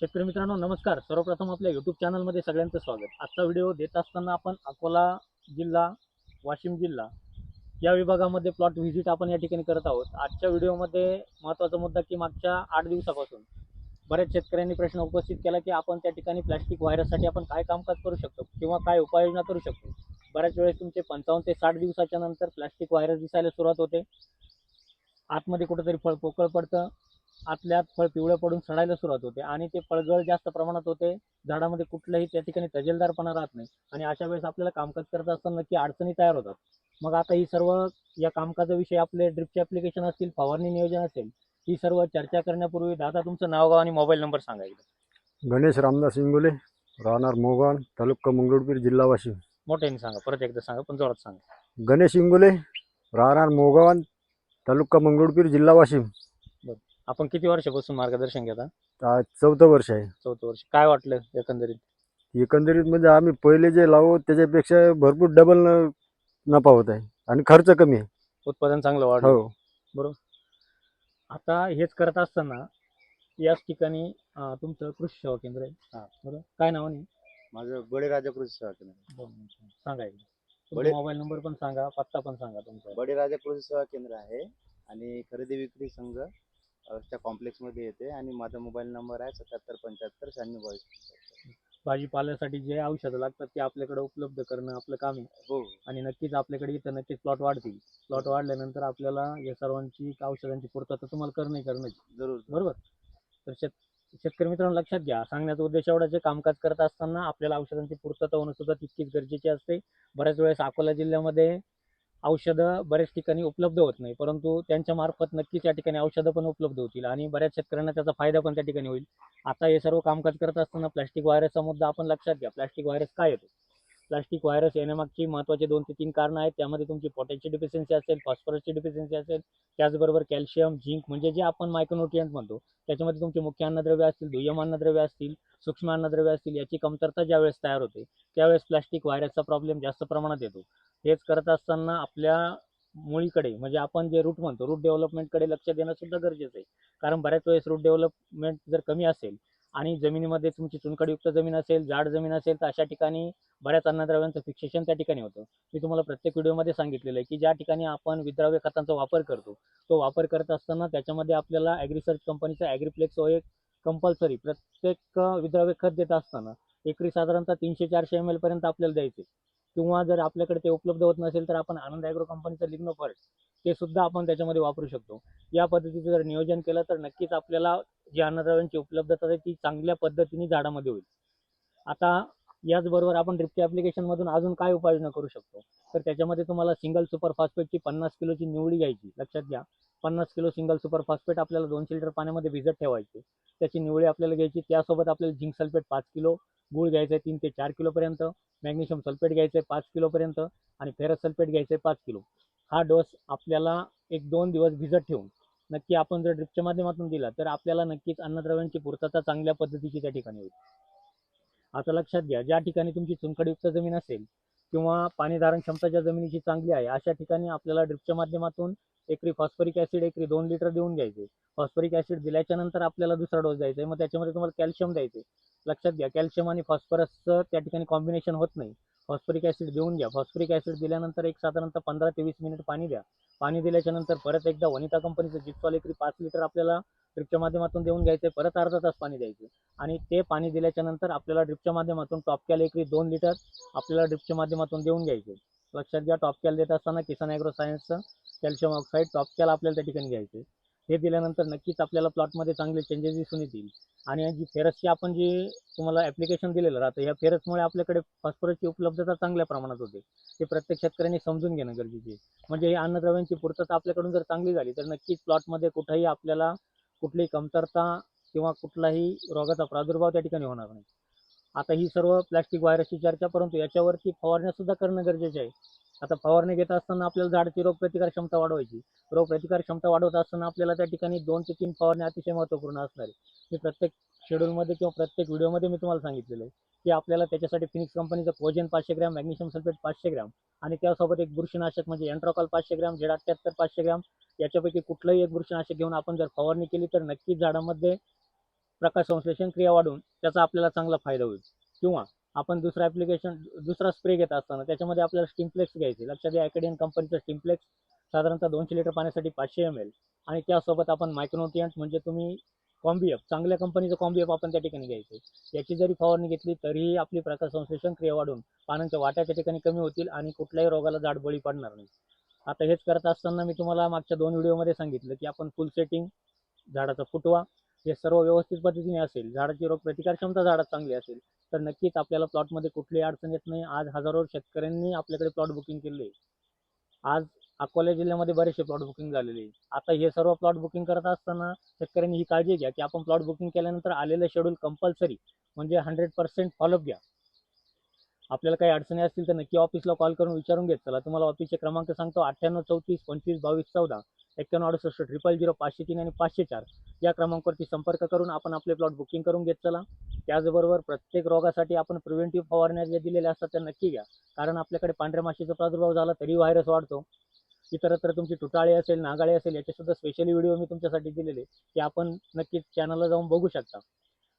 शेतकरी मित्रांनो नमस्कार. सर्वप्रथम आपल्या यूट्यूब चॅनलमध्ये सगळ्यांचं स्वागत. आजचा व्हिडिओ देत असताना आपण अकोला जिल्हा वाशिम जिल्हा या विभागामध्ये प्लॉट व्हिजिट आपण या ठिकाणी करत आहोत. आजच्या व्हिडिओमध्ये महत्त्वाचा मुद्दा की मागच्या आठ दिवसापासून बऱ्याच शेतकऱ्यांनी प्रश्न उपस्थित केला की आपण त्या ठिकाणी प्लॅस्टिक व्हायरससाठी आपण काय कामकाज करू शकतो किंवा काय उपाययोजना करू शकतो. बऱ्याच वेळेस तुमचे पंचावन्न ते साठ दिवसाच्या नंतर प्लॅस्टिक व्हायरस दिसायला सुरुवात होते. आतमध्ये कुठंतरी फळ पोकळ पडतं. आतल्या आत फळ पिवळं पडून सडायला सुरुवात होते आणि ते फळगळ जास्त प्रमाणात होते. झाडामध्ये कुठलंही त्या ठिकाणी तजेलदारपणा राहत नाही. आणि अशा वेळेस आपल्याला कामकाज करत असताना नक्की अडचणी तयार होतात. मग आता ही सर्व या कामकाजाविषयी आपले ड्रिपचे ॲप्लिकेशन असतील फवारणी नियोजन असेल ही सर्व चर्चा करण्यापूर्वी दादा तुमचं नाव गाव आणि मोबाईल नंबर सांगा एकदा. गणेश रामदास इंगोले राहणार मोगवान तालुका मंगरुळपीर जिल्हा वाशिम मोठ्याने सांगा परत एकदा सांगा पण जोरात सांगा. गणेश इंगोले राहणार मोगवान तालुका मंगरुळपीर जिल्हा वाशिम आपण किती वर्षापासून मार्गदर्शन घेता? आज चौथं वर्ष आहे. चौथं वर्ष. काय वाटलं एकंदरीत? एकंदरीत म्हणजे आम्ही पहिले जे लावू त्याच्यापेक्षा भरपूर डबल न नफा होत आहे आणि खर्च कमी आहे. उत्पादन चांगलं वाढलं. हो. आता हेच करत असताना याच ठिकाणी अं, तुमचं कृषी सेवा केंद्र आहे. हा. बरोबर. काय नावाने माझं बळीराजा कृषी सेवा केंद्र. सांगा एकदा. तुमचा बडे- मोबाईल नंबर पण सांगा पत्ता पण सांगा तुमचा. बळीराजा कृषी सेवा केंद्र आहे आणि खरेदी विक्री संघ अ, च्या कॉम्प्लेक्समध्ये येते आणि माझा मोबाईल नंबर आहे सत्याहत्तर पंच्याहत्तर शहाण्णव बावीस भाजीपाल्यासाठी जे औषधं लागतात ते आपल्याकडे उपलब्ध करणं आपलं काम आहे. हो. आणि नक्कीच आपल्याकडे इथं नक्कीच प्लॉट वाढतील. प्लॉट वाढल्यानंतर आपल्याला या सर्वांची औषधांची पूर्तता तुम्हाला करणं करणं जरूर बरोबर? तर शेत शेतकरी मित्रांनो लक्षात घ्या. सांगण्याचा उद्देश एवढाच आहे कामकाज करत असताना आपल्याला औषधांची पूर्तता होणं सुद्धा तितकीच गरजेची असते. बऱ्याच वेळेस अकोला जिल्ह्यामध्ये औषधं बऱ्याच ठिकाणी उपलब्ध होत नाही. परंतु त्यांच्या मार्फत नक्कीच या ठिकाणी औषधं पण उपलब्ध होतील आणि बऱ्याच शेतकऱ्यांना त्याचा फायदा पण त्या ठिकाणी होईल. आता हे सर्व कामकाज करत असताना प्लॅस्टिक व्हायरसचा मुद्दा आपण लक्षात घ्या. प्लॅस्टिक व्हायरस काय येतो प्लास्टिक व्हायरस येण्यामागची महत्त्वाचे दोन ते तीन कारणं आहेत. त्यामध्ये तुमची पोटॅशची डिफिशियन्सी असेल फॉस्फरसची डिफिशियन्सी असेल त्याचबरोबर कॅल्शियम झिंक म्हणजे जे आपण मायक्रोन्युट्रियंट म्हणतो त्याच्यामध्ये तुमचे मुख्य अन्नद्रव्य असतील दुय्यम अन्नद्रव्य असतील सूक्ष्म अन्नद्रव्य असतील याची कमतरता ज्यावेळेस तयार होते त्यावेळेस प्लास्टिक व्हायरसचा प्रॉब्लेम जास्त प्रमाणात येतो. हेच करत असताना आपल्या मुळीकडे म्हणजे आपण जे रूट म्हणतो रूट डेव्हलपमेंटकडे लक्ष देणं सुद्धा गरजेचं आहे. कारण बऱ्याच वेळेस रूट डेव्हलपमेंट जर कमी असेल आणि जमिनीमध्ये तुमची चुनखडीयुक्त जमीन असेल जाड जमीन असेल तर अशा ठिकाणी बऱ्याच अन्नद्रव्यांचं फिक्सेशन त्या ठिकाणी होतं. मी तुम्हाला प्रत्येक व्हिडिओमध्ये सांगितलेलं आहे की ज्या ठिकाणी आपण विद्राव्य खतांचा वापर करतो तो वापर करत असताना त्याच्यामध्ये आपल्याला ॲग्रिसर्च कंपनीचा ॲग्रिप्लेक्स एक कंपल्सरी प्रत्येक विद्राव्य खत देत असताना एकरी साधारणतः तीनशे चारशे एम पर्यंत आपल्याला द्यायचे. किंवा जर आपल्याकडे ते उपलब्ध होत नसेल तर आपण आनंद ॲग्रो कंपनीचं लिग्नोफर्ट ते सुद्धा आपण त्याच्यामध्ये वापरू शकतो. या पद्धतीचं जर नियोजन केलं तर नक्कीच आपल्याला जी अन्नद्रव्यांची उपलब्धता आहे ती चांगल्या पद्धतीने झाडामध्ये होईल. आता याचबरोबर आपण ड्रिपच्या ॲप्लिकेशनमधून अजून काय उपाययोजना करू शकतो? तर त्याच्यामध्ये तुम्हाला सिंगल सुपर फॉस्फेटची पन्नास किलोची निवडी घ्यायची. लक्षात घ्या. पन्नास किलो सिंगल सुपर फॉस्फेट आपल्याला दोनशे लिटर पाण्यामध्ये भिजत ठेवायचे. त्याची निवडी आपल्याला घ्यायची. त्यासोबत आपल्याला झिंक सल्फेट पाच किलो गुळ घ्यायचं आहे तीन ते चार किलोपर्यंत मॅग्नेशियम सल्फेट घ्यायचं आहे पाच किलोपर्यंत आणि फेरस सल्फेट घ्यायचं आहे पाच किलो. हा डोस आपल्याला एक दोन दिवस भिजत ठेवून नक्की आपण जर ड्रिपच्या माध्यमातून दिला तर आपल्याला नक्कीच अन्नद्रव्यांची पूर्तता चांगल्या पद्धतीची त्या ठिकाणी होईल. आता लक्षात घ्या ज्या ठिकाणी तुमची चुनखडीयुक्त जमीन असेल किंवा पाणी धारण क्षमता ज्या जमिनीची चांगली आहे अशा ठिकाणी आपल्याला ड्रिपच्या माध्यमातून एकरी फॉस्फरिक ऍसिड एकरी दोन लिटर देऊन घ्यायचे. फॉस्फरिक ॲसिड दिल्याच्या नंतर आपल्याला दुसरा डोस द्यायचा आहे. मग त्याच्यामध्ये तुम्हाला कॅल्शियम द्यायचे. लक्षात घ्या कॅल्शियम आणि फॉस्फरसचं त्या ठिकाणी कॉम्बिनेशन होत नाही. फॉस्फरिक ॲसिड देऊन घ्या. फॉस्फरिक ॲसिड दिल्यानंतर एक साधारणतः पंधरा ते वीस मिनिट पाणी द्या. पाणी दिल्याच्या नंतर परत एकदा वनिता कंपनीचं जिप्सॉल एकरी पाच लिटर आपल्याला ड्रिपच्या माध्यमातून देऊन घ्यायचं. आहे परत अर्धा तास पाणी द्यायचे. आणि ते पाणी दिल्याच्या नंतर आपल्याला ड्रिपच्या माध्यमातून टॉपकॅल एकरी दोन लिटर आपल्याला ड्रिपच्या माध्यमातून देऊन घ्यायचे. लक्षात घ्या टॉपकॅल देत असताना किसान ॲग्रो सायन्सचं कॅल्शियम ऑक्साईड टॉपच्याला आपल्याला त्या ठिकाणी घ्यायचे हे दिल्यानंतर नक्कीच आपल्याला प्लॉटमध्ये चांगले चेंजेस दिसून येतील. आणि जी फेरसची आपण जी तुम्हाला ॲप्लिकेशन दिलेलं राहतं या फेरसमुळे आपल्याकडे फॉस्फरसची उपलब्धता चांगल्या प्रमाणात होते. ते प्रत्येक शेतकऱ्यांनी समजून घेणं गरजेचे म्हणजे ही अन्नद्रव्यांची पूर्तता आपल्याकडून जर चांगली झाली तर नक्कीच प्लॉटमध्ये कुठेही आपल्याला कुठलीही कमतरता किंवा कुठलाही रोगाचा प्रादुर्भाव त्या ठिकाणी होणार नाही. आता ही सर्व प्लॅस्टिक व्हायरसची चर्चा परंतु याच्यावरती फवारण्यासुद्धा करणं गरजेचे आहे. आता फवारणी घेत असताना आपल्याला झाडाची रोगप्रतिकार क्षमता वाढवायची. रोगप्रतिकार क्षमता वाढवत असताना आपल्याला त्या ठिकाणी दोन ते तीन फवारणी अतिशय महत्त्वपूर्ण असणार आहे मी प्रत्येक शेड्यूलमध्ये किंवा प्रत्येक व्हिडिओमध्ये मी तुम्हाला सांगितलेलं आहे की आपल्याला त्याच्यासाठी फिनिक्स कंपनीचं कोजेन पाचशे ग्रॅम मॅग्नेशियम सल्फेट पाचशे ग्रॅम आणि त्यासोबत एक बुरशीनाशक म्हणजे एन्ट्रोकॉल पाचशे ग्रॅम झेड अठ्ठ्याहत्तर पाचशे ग्रॅम याच्यापैकी कुठलंही एक बुरशीनाशक घेऊन आपण जर फवारणी केली तर नक्कीच झाडामध्ये प्रकाश संश्लेषण क्रिया वाढून त्याचा आपल्याला चांगला फायदा होईल. किंवा आपण दुसरं ॲप्लिकेशन दुसरा स्प्रे घेत असताना त्याच्यामध्ये आपल्याला स्टिम्प्लेक्स घ्यायचे. लक्षात घ्या अकॅडियन कंपनीचं स्टिम्प्लेक्स साधारणतः दोनशे लिटर पाण्यासाठी पाचशे एम एल आणि त्यासोबत आपण मायक्रोन्युट्रियंट म्हणजे तुम्ही कॉम्बीअप चांगल्या कंपनीचं कॉम्बीअप आपण त्या ठिकाणी घ्यायचं. याची जरी फवारणी घेतली तरीही आपली प्रकाश संश्लेषण क्रिया वाढून पानांच्या वाट्याच्या ठिकाणी कमी होतील आणि कुठल्याही रोगाला जाड बळी पडणार नाही. आता हेच करत असताना मी तुम्हाला मागच्या दोन व्हिडिओमध्ये सांगितलं की आपण फुल सेटिंग झाडाचा फुटवा हे सर्व व्यवस्थित पद्धतीने असेल झाडाची रोग प्रतिकार क्षमता झाडात चांगली असेल तर नक्कीच आपल्याला प्लॉटमध्ये कुठलीही अडचण येत नाही. आज हजारो शेतकऱ्यांनी आपल्याकडे प्लॉट बुकिंग केले आज अकोला जिल्ह्यामध्ये बरेचसे प्लॉट बुकिंग झालेले. आता हे सर्व प्लॉट बुकिंग करत असताना शेतकऱ्यांनी ही काळजी घ्या की आपण प्लॉट बुकिंग केल्यानंतर आलेलं शेड्यूल कंपल्सरी म्हणजे हंड्रेड पर्सेंट फॉलोअप घ्या. आपल्याला काही अडचणी असतील तर नक्की ऑफिसला कॉल करून विचारून घेत चला. तुम्हाला ऑफिसचे क्रमांक सांगतो अठ्ठ्याण्णव चौतीस पंचवीस बावीस चौदा. एक्क्याण्णव अडुसष्ट ट्रिपल झिरो पाचशे तीन आणि पाचशे चार या क्रमांकावरती संपर्क करून आपण आपले प्लॉट बुकिंग करून घेत चला. त्याचबरोबर प्रत्येक रोगासाठी आपण प्रिव्हेंटिव्ह फवारण्या ज्या दिलेल्या असतात त्या नक्की घ्या. कारण आपल्याकडे पांढऱ्या माशीचा प्रादुर्भाव झाला तरी व्हायरस वाढतो. इतरत्र तुमची तुटाळे असेल नागाळे असेल याचेसुद्धा स्पेशली व्हिडिओ मी तुमच्यासाठी दिलेले ते आपण नक्कीच चॅनलला जाऊन बघू शकता.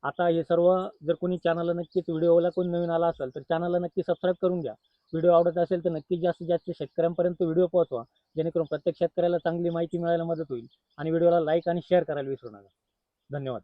आता हे सर्व जर कोणी चॅनलला नक्कीच व्हिडिओला कोणी नवीन आला असेल तर चॅनलला नक्की सबस्क्राईब करून घ्या. व्हिडिओ आवडत असेल तर नक्कीच जास्तीत जास्त शेतकऱ्यांपर्यंत व्हिडिओ पोहोचवा जेणेकरून प्रत्येक शेतकऱ्याला चांगली माहिती मिळायला मदत होईल. आणि व्हिडिओला लाईक आणि शेअर करायला विसरू नका. धन्यवाद.